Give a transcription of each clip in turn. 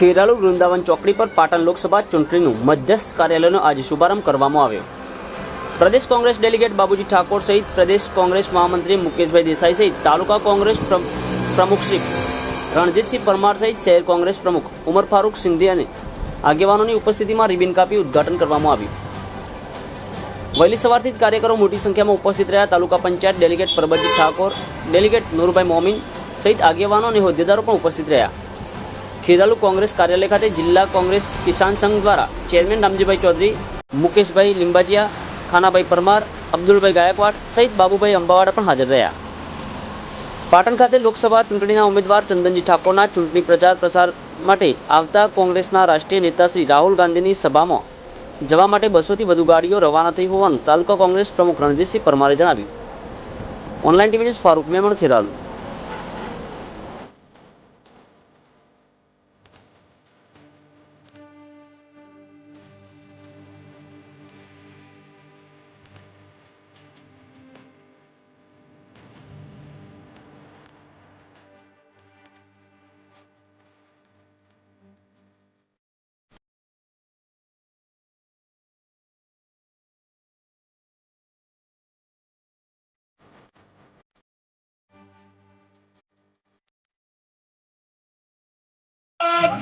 ખેરાલુ વૃંદાવન ચોકડી પર પાટણ લોકસભા ચૂંટણીનું મધ્યસ્થ કાર્યાલયનો આજે શુભારંભ કરવામાં આવ્યો. પ્રદેશ કોંગ્રેસ ડેલિગેટ બાબુજી ઠાકોર સહિત પ્રદેશ કોંગ્રેસ મહામંત્રી મુકેશભાઈ દેસાઈ સહિત તાલુકા કોંગ્રેસ પ્રમુખ શ્રી રણજીતસિંહ પરમાર સહિત શહેર કોંગ્રેસ પ્રમુખ ઉમર ફારૂક સિંધી અને આગેવાનોની ઉપસ્થિતિમાં રિબિન કાપી ઉદ્ઘાટન કરવામાં આવ્યું. વહેલી સવારથી જ કાર્યકરો મોટી સંખ્યામાં ઉપસ્થિત રહ્યા. તાલુકા પંચાયત ડેલિગેટ પરબતજી ઠાકોર, ડેલિગેટ નૂરભાઈ મોમીન સહિત આગેવાનો અને હોદ્દેદારો પણ ઉપસ્થિત રહ્યા. ખેરાલુ કોંગ્રેસ કાર્યાલય ખાતે જિલ્લા કોંગ્રેસ કિસાન સંઘ દ્વારા ચેરમેન રામજીભાઈ ચૌધરી, મુકેશભાઈ લિંબાજીયા, ખાનાભાઈ પરમાર, અબ્દુલભાઈ ગાયકવાડ સહિત બાબુભાઈ અંબાવાડા પણ હાજર રહ્યા. પાટણ ખાતે લોકસભા ચૂંટણીના ઉમેદવાર ચંદનજી ઠાકોરના ચૂંટણી પ્રચાર પ્રસાર માટે આવતા કોંગ્રેસના રાષ્ટ્રીય નેતા શ્રી રાહુલ ગાંધીની સભામાં જવા માટે બસોથી વધુ ગાડીઓ રવાના થઈ હોવાનું તાલુકા કોંગ્રેસ પ્રમુખ રણજીતસિંહ પરમારે જણાવ્યું. Online TV news Farooq Memon, Kheralu.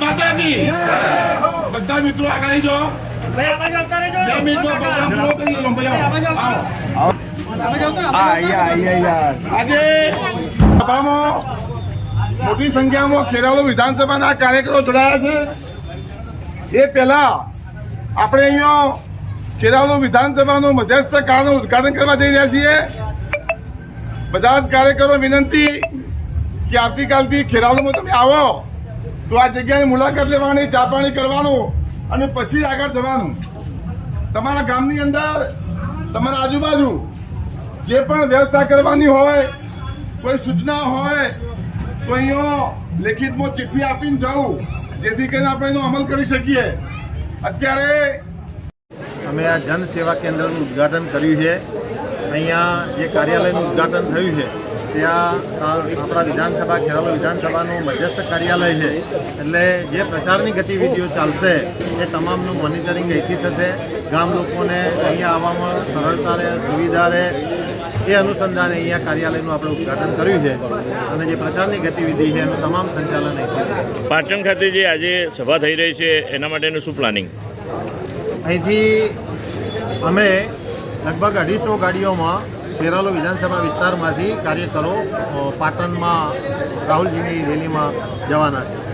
માતાની બધા મિત્રો આગળ આવી જાઓ. મોટી સંખ્યામાં ખેરાલુ વિધાનસભાના કાર્યકરો જોડાયા છે. એ પહેલા આપણે અહીંયા ખેરાલુ વિધાનસભાનું મધ્યસ્થ કાર્યનું ઉદઘાટન કરવા જઈ રહ્યા છીએ. બધા જ કાર્યકરો વિનંતી કે આવતીકાલથી ખેરાલુમાં તમે આવો. તો આ જગ્યાની મુલાકાત લેવાની ચા પાણી કરવાનું અને પછી આગળ જવાનું. તમારા ગામની અંદર, તમારા આજુબાજુ જે પણ વ્યવસ્થા કરવાની હોય, કોઈ સૂચના હોય, તો અહીંયા લેખિતમાં ચિઠ્ઠી આપીને જવું જેથી કરીને આપણે એનો અમલ કરી શકીએ. અત્યારે અમે આ જન સેવા કેન્દ્રનું ઉદ્ઘાટન કર્યું છે. અહીંયા જે કાર્યાલયનું ઉદ્ઘાટન થયું છે ત્યાં આપણા વિધાનસભા ખેરાલુ વિધાનસભાનું મધ્યસ્થ કાર્યાલય છે. એટલે જે પ્રચારની ગતિવિધિઓ ચાલશે એ તમામનું મોનિટરિંગ અહીંથી થશે. ગામ લોકોને અહીંયા આવવામાં સરળતા રહે સુવિધા રહે. એ અનુસંધાને અહીંયા કાર્યાલયનું આપણે ઉદ્ઘાટન કર્યું છે. અને જે પ્રચારની ગતિવિધિ છે એનું તમામ સંચાલન અહીંથી પાટણ ખાતે જે આજે સભા થઈ રહી છે એના માટેનું શું પ્લાનિંગ અહીંથી અમે લગભગ અઢીસો ગાડીઓમાં ખેરાલુ વિધાનસભા વિસ્તારમાંથી કાર્યકરો પાટણમાં રાહુલજીની રેલીમાં જવાના છે.